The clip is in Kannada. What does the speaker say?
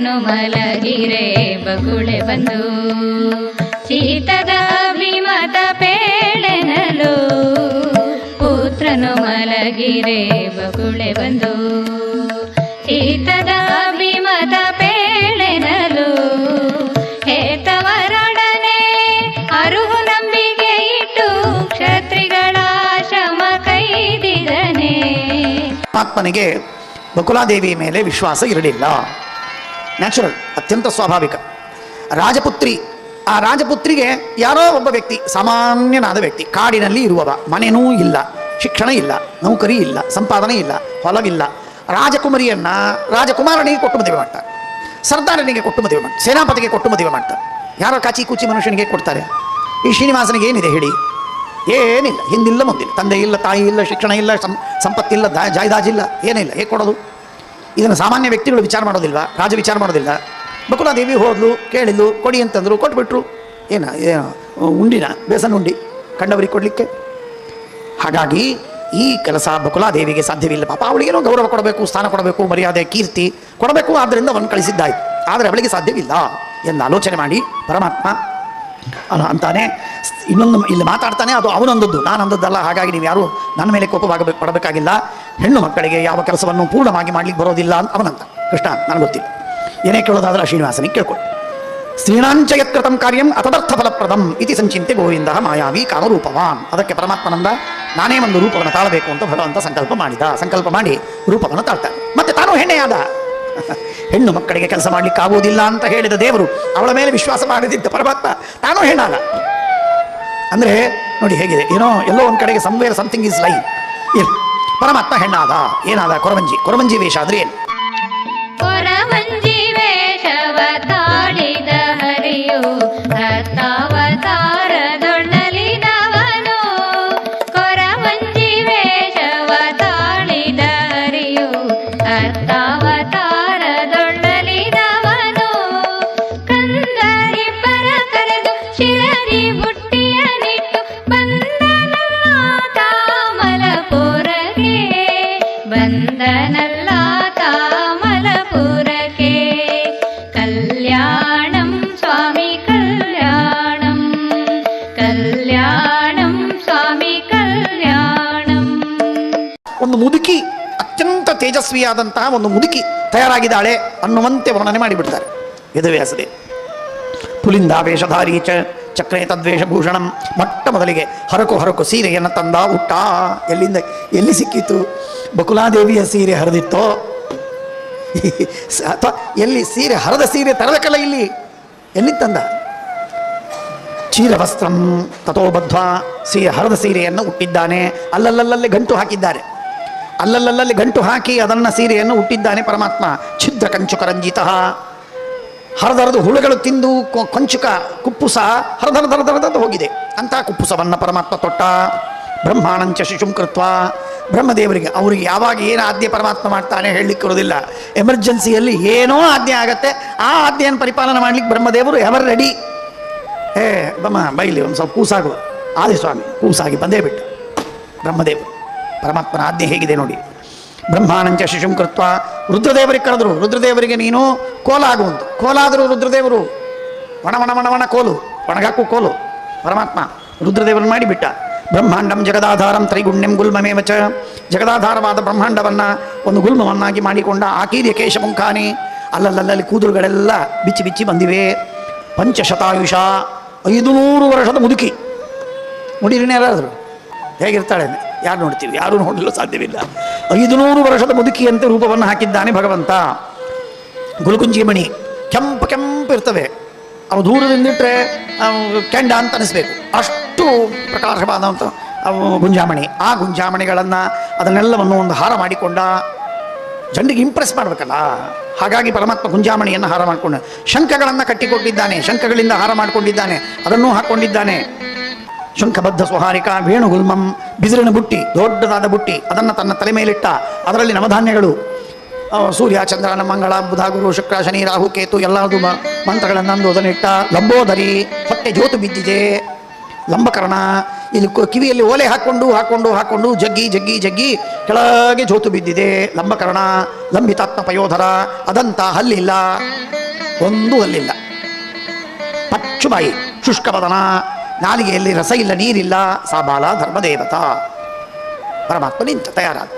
ಪುತ್ರನು ಮಲಗಿರೆ, ಬಗುಳೆ ಬಂದು. ಶೀತದ ಅಭಿಮತ ಪೇಳೆನಲು ಪುತ್ರನು ಮಲಗಿರೆ, ಬಗುಳೆ ಬಂದು. ಶೀತದ ಅಭಿಮತ ಪೇಳೆನಲು ಹೇತವರೊಡನೆ ಅರುಹು ನಂಬಿಕೆ ಇಟ್ಟು ಕ್ಷತ್ರಿಗಳ ಶಮ ಕೈದಿದನೆ ಆತ್ಮನಿಗೆ ಬಕುಲಾದೇವಿ ಮೇಲೆ ವಿಶ್ವಾಸ ಇರಲಿಲ್ಲ. ನ್ಯಾಚುರಲ್ ಅತ್ಯಂತ ಸ್ವಾಭಾವಿಕ. ರಾಜಪುತ್ರಿ, ಆ ರಾಜಪುತ್ರಿಗೆ ಯಾರೋ ಒಬ್ಬ ವ್ಯಕ್ತಿ, ಸಾಮಾನ್ಯನಾದ ವ್ಯಕ್ತಿ, ಕಾಡಿನಲ್ಲಿ ಇರುವವ, ಮನೆನೂ ಇಲ್ಲ, ಶಿಕ್ಷಣ ಇಲ್ಲ, ನೌಕರಿ ಇಲ್ಲ, ಸಂಪಾದನೆ ಇಲ್ಲ, ಹೊಲವಿಲ್ಲ, ರಾಜಕುಮಾರಿಯನ್ನು, ರಾಜಕುಮಾರನಿಗೆ ಕೊಟ್ಟು ಮದುವೆ ಮಾಡ್ತಾರೆ ಸರ್ದಾರನಿಗೆ ಕೊಟ್ಟು ಮದುವೆ ಮಾಡ್ತಾರೆ ಸೇನಾಪತಿಗೆ ಕೊಟ್ಟು ಮದುವೆ ಮಾಡ್ತಾರೆ ಯಾರೋ ಕಾಚಿ ಕೂಚಿ ಮನುಷ್ಯನಿಗೆ ಕೊಡ್ತಾರೆ. ಈ ಶ್ರೀನಿವಾಸನಿಗೆ ಏನಿದೆ ಹೇಳಿ? ಏನಿಲ್ಲ, ಹಿಂದಿಲ್ಲ ಮುಂದಿಲ್ಲ. ತಂದೆ ಇಲ್ಲ, ತಾಯಿ ಇಲ್ಲ, ಶಿಕ್ಷಣ ಇಲ್ಲ ಸಂಪತ್ತಿಲ್ಲ ಜಾಯ್ದಾಜಿಲ್ಲ, ಏನಿಲ್ಲ, ಹೇಗೆ ಕೊಡೋದು? ಇದನ್ನು ಸಾಮಾನ್ಯ ವ್ಯಕ್ತಿಗಳು ವಿಚಾರ ಮಾಡೋದಿಲ್ಲ ರಾಜ ವಿಚಾರ ಮಾಡೋದಿಲ್ಲ. ಬಕುಲಾದೇವಿ ಹೋದ್ಲು, ಕೇಳಿದ್ಲು, ಕೊಡಿ ಅಂತಂದರು, ಕೊಟ್ಬಿಟ್ರು. ಏನ ಉಂಡಿನ, ಬೇಸನ್ ಉಂಡಿ, ಕಂಡವರಿಗೆ ಕೊಡಲಿಕ್ಕೆ. ಹಾಗಾಗಿ ಈ ಕೆಲಸ ಬಕುಲಾದೇವಿಗೆ ಸಾಧ್ಯವಿಲ್ಲ. ಪಾಪ ಅವಳಿಗೇನೋ ಗೌರವ ಕೊಡಬೇಕು, ಸ್ಥಾನ ಕೊಡಬೇಕು, ಮರ್ಯಾದೆ, ಕೀರ್ತಿ ಕೊಡಬೇಕು, ಆದ್ದರಿಂದ ಅವನು ಕಳಿಸಿದ್ದಾಯಿತು. ಆದರೆ ಅವಳಿಗೆ ಸಾಧ್ಯವಿಲ್ಲ ಎಂದು ಆಲೋಚನೆ ಮಾಡಿ ಪರಮಾತ್ಮ. ಅಲ್ಲ, ಅಂತಾನೆ, ಇನ್ನೊಂದು, ಇಲ್ಲಿ ಮಾತಾಡ್ತಾನೆ ಅದು ಅವನೊಂದದ್ದು ನಾನು ಅಂದದ್ದಲ್ಲ ಹಾಗಾಗಿ ನೀವು ಯಾರು ನನ್ನ ಮೇಲೆ ಕೋಪವಾಗಬೇಕು ಪಡಬೇಕಾಗಿಲ್ಲ. ಹೆಣ್ಣು ಮಕ್ಕಳಿಗೆ ಯಾವ ಕೆಲಸವನ್ನು ಪೂರ್ಣವಾಗಿ ಮಾಡಲಿಕ್ಕೆ ಬರೋದಿಲ್ಲ ಅಂತ ಅವನಂತ. ಕೃಷ್ಣ, ನನಗೆ ಗೊತ್ತಿಲ್ಲ. ಏನೇ ಕೇಳೋದಾದ್ರೆ ಶ್ರೀನಿವಾಸನಿಗೆ ಕೇಳ್ಕೊಳ್ಳಿ. ಸ್ತ್ರೀಣಾಂಚಯತ್ಕೃತಂ ಕಾರ್ಯಂ ಅತದರ್ಥ ಫಲಪ್ರದಂ ಇತಿ ಸಂಚಿಂತೆ ಗೋವಿಂದ ಮಾಯಾವಿ ಕಾಮರೂಪವಾನ್. ಅದಕ್ಕೆ ಪರಮಾತ್ಮನಂದ, ನಾನೇ ಒಂದು ರೂಪವನ್ನು ತಾಳಬೇಕು ಅಂತ ಭಗವಂತ ಸಂಕಲ್ಪ ಮಾಡಿದ. ಸಂಕಲ್ಪ ಮಾಡಿ ರೂಪವನ್ನು ತಾಳ್ತಾನೆ. ಮತ್ತೆ ತಾನು ಹೆಣ್ಣೆಯಾದ. ಹೆಣ್ಣು ಮಕ್ಕಳಿಗೆ ಕೆಲಸ ಮಾಡಲಿಕ್ಕೆ ಆಗುವುದಿಲ್ಲ ಅಂತ ಹೇಳಿದ ದೇವರು ಅವಳ ಮೇಲೆ ವಿಶ್ವಾಸ ಮಾಡದಿದ್ದ ಪರಮಾತ್ಮ ತಾನು ಹೆಣ್ಣಾದ. ಅಂದ್ರೆ ನೋಡಿ ಹೇಗಿದೆ, ಏನೋ ಎಲ್ಲೋ ಒಂದು ಕಡೆಗೆ ಸಂವೇರ್ ಸಮಥಿಂಗ್ ಇಸ್ ಲೈ ಇಲ್ಲ ಪರಮಾತ್ಮ ಹೆಣ್ಣಾದ ಏನಾದ ಕೊರವಂಜಿ ಕೊರವಂಜಿ ವೇಷ ಅಂದ್ರೆ ಏನು ಒಂದು ಮುದುಕಿ, ಅತ್ಯಂತ ತೇಜಸ್ವಿಯಾದಂತಹ ಒಂದು ಮುದುಕಿ ತಯಾರಾಗಿದ್ದಾಳೆ ಅನ್ನುವಂತೆ ವರ್ಣನೆ ಮಾಡಿಬಿಡ್ತಾರೆ. ಯದುವ್ಯಾಸದೆ ಪುಲಿಂದ ವೇಷಧಾರಿ ಚ ಚಕ್ರೇ ತದ್ವೇಷಭೂಷಣಂ, ಮೊಟ್ಟ ಮೊದಲಿಗೆ ಹರಕು ಹರಕು ಸೀರೆಯನ್ನು ತಂದ ಹುಟ್ಟ. ಎಲ್ಲಿಂದ, ಎಲ್ಲಿ ಸಿಕ್ಕಿತು? ಬಕುಲಾದೇವಿಯ ಸೀರೆ ಹರಿದಿತ್ತೋ? ಅಥವಾ ಎಲ್ಲಿ ಸೀರೆ ಹರದ ಸೀರೆ ತರಬೇಕಲ್ಲ ಇಲ್ಲಿ? ಎಲ್ಲಿ ತಂದ? ಚೀರವಸ್ತ್ರಂ ತಥೋಬದ್ಧ ಸೀರೆ ಹರದ ಸೀರೆಯನ್ನು ಹುಟ್ಟಿದ್ದಾನೆ ಅಲ್ಲಲ್ಲಲ್ಲಿ ಗಂಟು ಹಾಕಿದ್ದಾರೆ. ಅಲ್ಲಲ್ಲಲ್ಲಿ ಗಂಟು ಹಾಕಿ ಅದನ್ನು ಸೀರೆಯನ್ನು ಹುಟ್ಟಿದ್ದಾನೆ ಪರಮಾತ್ಮ. ಛಿದ್ರ ಕಂಚುಕ ರಂಜಿತ ಹರದರದು ಹುಳುಗಳು ತಿಂದು ಕೊಂಚುಕ ಕುಪ್ಪುಸ ಹರದರ ದರ ದರದಂತ ಹೋಗಿದೆ. ಅಂತ ಕುಪ್ಪುಸವನ್ನು ಪರಮಾತ್ಮ ತೊಟ್ಟ. ಬ್ರಹ್ಮಾಣಂಚ ಶಿಶುಂ ಕೃತ್ವ. ಬ್ರಹ್ಮದೇವರಿಗೆ ಅವರಿಗೆ ಯಾವಾಗ ಏನು ಆದ್ಯ ಪರಮಾತ್ಮ ಮಾಡ್ತಾನೆ ಹೇಳಲಿಕ್ಕೆ ಇರೋದಿಲ್ಲ ಎಮರ್ಜೆನ್ಸಿಯಲ್ಲಿ ಏನೋ ಆದ್ಯ ಆಗತ್ತೆ. ಆ ಆದ್ಯನ ಪರಿಪಾಲನೆ ಮಾಡ್ಲಿಕ್ಕೆ ಬ್ರಹ್ಮದೇವರು ಎವರ್ ರೆಡಿ ಏ ಬಮ್ಮ ಬೈಲಿ ಒಂದು ಸ್ವಲ್ಪ ಕೂಸಾಗು. ಆದಿ ಸ್ವಾಮಿ, ಕೂಸಾಗಿ ಬಂದೇ ಬಿಟ್ಟು. ಬ್ರಹ್ಮದೇವರು. ಪರಮಾತ್ಮನ ಆಜ್ಞೆ ಹೇಗಿದೆ ನೋಡಿ. ಬ್ರಹ್ಮಾನಂಚ ಶಿಶುಂ ಕೃತ್ವ. ರುದ್ರದೇವರಿಗೆ ಕರೆದ್ರು, ರುದ್ರದೇವರಿಗೆ ನೀನು ಕೋಲಾಗುವಂತು. ಕೋಲಾದರು ರುದ್ರದೇವರು ಒಣ ಒಣ ಒಣ ಒಣ ಕೋಲು ಒಣಗಾಕು ಕೋಲು. ಪರಮಾತ್ಮ ರುದ್ರದೇವರನ್ನು ಮಾಡಿಬಿಟ್ಟ. ಬ್ರಹ್ಮಾಂಡಂ ಜಗದಾಧಾರಂ ತ್ರೈಗುಣ್ಯಂ ಗುಲ್ಮಮೇವ ಮೇಮಚ ಜಗದಾಧಾರವಾದ ಬ್ರಹ್ಮಾಂಡವನ್ನು ಒಂದು ಗುಲ್ಮವನ್ನಾಗಿ ಮಾಡಿಕೊಂಡ ಆಕೀರ್ಯ ಕೇಶಮುಖಾನಿ ಅಲ್ಲಲ್ಲಲ್ಲಿ ಕೂದಲುಗಳೆಲ್ಲ ಬಿಚ್ಚಿ ಬಿಚ್ಚಿ ಬಂದಿವೆ. ಪಂಚಶತಾಯುಷ ಐದು ನೂರು ವರ್ಷದ ಮುದುಕಿ. ಮುಡಿರಿನೇ ಯಾರಾದರು? ಹೇಗಿರ್ತಾಳೆ? ಯಾರು ನೋಡ್ತೀವಿ? ಯಾರೂ ನೋಡಲು ಸಾಧ್ಯವಿಲ್ಲ. ಐದು ನೂರು ವರ್ಷದ ಮುದುಕಿಯಂತೆ ರೂಪವನ್ನು ಹಾಕಿದ್ದಾನೆ ಭಗವಂತ. ಗುಲುಕುಂಜಿ ಮಣಿ ಕೆಂಪು ಕೆಂಪು ಇರ್ತವೆ. ಅವು ದೂರದಿಂದಿಟ್ಟರೆ ಕೆಂಡ ಅಂತ ಅನಿಸ್ಬೇಕು. ಅಷ್ಟು ಪ್ರಕಾಶವಾದಂಥ, ಅವು ಗುಂಜಾಮಣಿ. ಆ ಗುಂಜಾಮಣಿಗಳನ್ನು ಅದನ್ನೆಲ್ಲವನ್ನು ಒಂದು ಹಾರ ಮಾಡಿಕೊಂಡ, ಜನರಿಗೆ ಇಂಪ್ರೆಸ್ ಮಾಡಬೇಕಲ್ಲ? ಹಾಗಾಗಿ ಪರಮಾತ್ಮ ಗುಂಜಾಮಣಿಯನ್ನು ಹಾರ ಮಾಡಿಕೊಂಡ. ಶಂಖಗಳನ್ನು ಕಟ್ಟಿಕೊಟ್ಟಿದ್ದಾನೆ. ಶಂಖಗಳಿಂದ ಹಾರ ಮಾಡಿಕೊಂಡಿದ್ದಾನೆ. ಅದನ್ನೂ ಹಾಕ್ಕೊಂಡಿದ್ದಾನೆ ಶಂಖಬದ್ಧ ಸ್ವಹಾರಿಕಾ ವೇಣುಗುಲ್ಮಂ ಬಿದಿರಿನ ಬುಟ್ಟಿ, ದೊಡ್ಡದಾದ ಬುಟ್ಟಿ, ಅದನ್ನು ತನ್ನ ತಲೆ ಮೇಲಿಟ್ಟ. ಅದರಲ್ಲಿ ನವಧಾನ್ಯಗಳು ಸೂರ್ಯ ಚಂದ್ರನ ಮಂಗಳ ಬುಧ, ಗುರು, ಶುಕ್ರ, ಶನಿ, ರಾಹು, ಕೇತು ಎಲ್ಲರದು ಮಂತ್ರಗಳನ್ನಂದು ಅದನ್ನಿಟ್ಟ ಲಂಬೋದರಿ, ಹೊಟ್ಟೆ ಜೋತು ಬಿದ್ದಿದೆ. ಲಂಬಕರ್ಣ, ಇಲ್ಲಿ ಕಿವಿಯಲ್ಲಿ ಓಲೆ ಹಾಕ್ಕೊಂಡು ಹಾಕ್ಕೊಂಡು ಹಾಕೊಂಡು ಜಗ್ಗಿ ಜಗ್ಗಿ ಜಗ್ಗಿ, ಕೆಳಗೆ ಜೋತು ಬಿದ್ದಿದೆ. ಲಂಬಕರ್ಣ, ಲಂಬಿತಾತ್ಮ ಪಯೋಧರ, ಅದಂತ ಹಲ್ಲಿಲ್ಲ. ಒಂದು ಹಲ್ಲಿಲ್ಲ. ಪಚ್ಚುಬಾಯಿ ಶುಷ್ಕವದನ ನಾಲಿಗೆಯಲ್ಲಿ ರಸ ಇಲ್ಲ ನೀರಿಲ್ಲ ಸಾಬಾಲ ಧರ್ಮದೇವತಾ. ಪರಮಾತ್ಮ ನಿಂತ ತಯಾರಾದ.